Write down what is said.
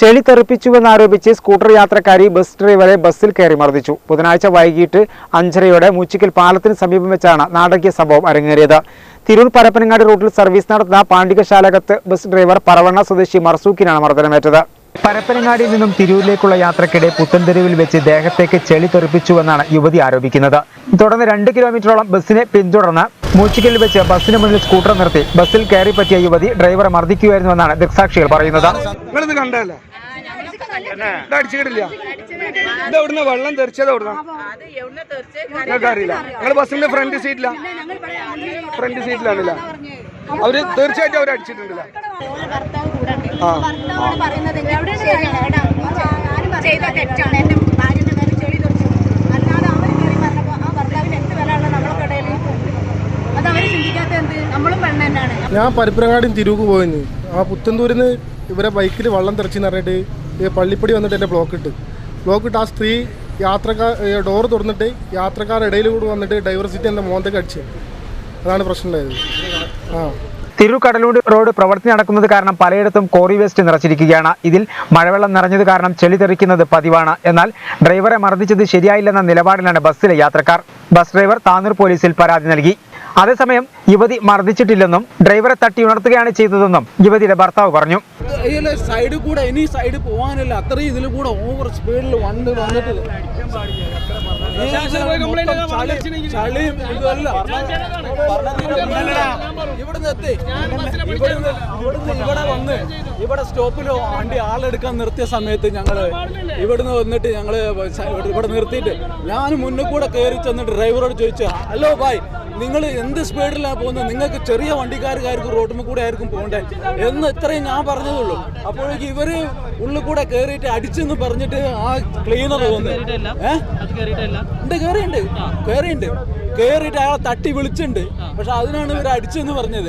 ചെളി തെറിപ്പിച്ചുവെന്നാരോപിച്ച് scooter യാത്രക്കാരി bus ഡ്രൈവറെ ബസ്സിൽ കയറി മർദ്ദിച്ചു. ബുധനാഴ്ച വൈകിട്ട് അഞ്ചരയോടെ മൂച്ചിക്കൽ പാലത്തിന് സമീപം വെച്ചാണ് നാടകീയ സംഭവം അരങ്ങേറിയത്. തിരൂർ പരപ്പനങ്ങാടി റൂട്ടിൽ സർവീസ് നടത്തുന്ന പാണ്ഡികശാലകത്ത് ബസ് ഡ്രൈവർ പറവണ്ണ സ്വദേശി മർസൂക്കിനാണ് മർദ്ദനമേറ്റത്. പരപ്പനങ്ങാടിയിൽ നിന്നും തിരൂരിലേക്കുള്ള യാത്രക്കിടെ പുത്തൻതെരുവിൽ വെച്ച് ദേഹത്തേക്ക് ചെളി തെറിപ്പിച്ചുവെന്നാണ് യുവതി ആരോപിക്കുന്നത്. തുടർന്ന് രണ്ട് കിലോമീറ്ററോളം ബസ്സിനെ പിന്തുടർന്ന് മൂച്ചിക്കലിൽ വെച്ച് ബസ്സിന് മുന്നിൽ സ്കൂട്ടർ നിർത്തി ബസ്സിൽ കയറി പറ്റിയ യുവതി ഡ്രൈവറെ മർദ്ദിക്കുകയായിരുന്നുവെന്നാണ് ദൃക്സാക്ഷികൾ പറയുന്നത്. ഇത് അടിച്ചിട്ടില്ല. ഇത് എവിടുന്ന വെള്ളം തെറിച്ചത് എവിടുന്ന നിങ്ങൾക്ക് അറിയില്ല നിങ്ങൾ ബസ്സിന്റെ ഫ്രണ്ട് സീറ്റില ഫ്രണ്ട് സീറ്റിലാണല്ല അവർ തീർച്ചയായിട്ടും അവർ അടിച്ചിട്ടുണ്ടല്ല. ചെയ്ത തെറ്റാണ് എന്റെ ഭാര്യന്റെ നേരെ ചെളി തെറിച്ചു. അല്ലാതെ അവർ കയറി പറഞ്ഞപ്പോ ആ ഭർത്താവിന് എന്ത് വിലയുള്ള നമ്മളെ കടയിൽ? അത് ചിന്തിക്കാത്ത എന്ത്? നമ്മളും പെണ്ണ് തന്നെയാണ്. ഞാൻ പരപ്പനങ്ങാടിയും തിരുവ് പോയിന്. ആ പുത്തന്തൂരിന്ന് ഇവരെ ബൈക്കിൽ വള്ളം തെറിച്ചെന്ന് പറഞ്ഞിട്ട് പള്ളിപ്പടി വന്നിട്ട് എന്റെ ബ്ലോക്ക് ഇട്ട്. ബ്ലോക്ക് ഇട്ട് ആ സ്ത്രീ യാത്രക്കാർ ഡോറ് തുറന്നിട്ട് യാത്രക്കാരുടെ ഇടയിൽ കൂടെ വന്നിട്ട് ഡൈവേഴ്സിറ്റി സീറ്റ് എന്റെ മോന്തേക്ക് അടിച്ച്. അതാണ് പ്രശ്നം ആ. തിരൂർ റോഡ് പ്രവൃത്തി നടക്കുന്നത് കാരണം പലയിടത്തും കോറി വേസ്റ്റ് നിറച്ചിരിക്കുകയാണ്. ഇതിൽ മഴവെള്ളം നിറഞ്ഞത് കാരണം ചെളി തെറിക്കുന്നത് പതിവാണ്. എന്നാൽ ഡ്രൈവറെ മർദ്ദിച്ചത് ശരിയായില്ലെന്ന നിലപാടിലാണ് ബസ്സിലെ യാത്രക്കാർ. ബസ് ഡ്രൈവർ താനൂർ പോലീസിൽ പരാതി നൽകി. അതേസമയം യുവതി മർദ്ദിച്ചിട്ടില്ലെന്നും ഡ്രൈവറെ തട്ടി ഉണർത്തുകയാണ് ചെയ്തതെന്നും യുവതിയുടെ ഭർത്താവ് പറഞ്ഞു. ഇതിലെ സൈഡിൽ കൂടെ ഇനി സൈഡിൽ പോകാനില്ല അത്രയും ഇതിൽ കൂടെ ഓവർ സ്പീഡിൽ വണ്ട് വന്നിട്ട്. ഇവിടുന്ന് എത്തി. ഇവിടുന്ന് ഇവിടുന്ന് ഇവിടെ വന്ന് ഇവിടെ സ്റ്റോപ്പിൽ വണ്ടി ആളെടുക്കാൻ നിർത്തിയ സമയത്ത് ഞങ്ങൾ ഇവിടുന്ന് വന്നിട്ട് ഞങ്ങൾ സ- ഇവിടെ നിർത്തിയിട്ട് ഞാൻ മുന്നിൽ കൂടെ കയറി ചെന്നിട്ട് ഡ്രൈവറോട് ചോദിച്ചു ഹലോ ബായ് നിങ്ങൾ എന്ത് സ്പീഡിലാണ് പോകുന്നത്? നിങ്ങൾക്ക് ചെറിയ വണ്ടിക്കാർക്കായിരിക്കും റോഡിൽ കൂടെ ആയിരിക്കും പോകേണ്ടത് എന്ന് ഇത്രയും ഞാൻ പറഞ്ഞതുള്ളൂ. അപ്പോഴേക്ക് ഇവർ ഉള്ളിൽ കൂടെ കയറിയിട്ട് അടിച്ചെന്ന് പറഞ്ഞിട്ട് ആ ക്ലീനർ വന്ന്. ഏഹ് ഉണ്ട് കയറിയുണ്ട് കയറിയുണ്ട് കയറിയിട്ട് അയാളെ തട്ടി വിളിച്ചിട്ടുണ്ട്. പക്ഷെ അതിനാണ് ഇവർ അടിച്ചെന്ന് പറഞ്ഞത്.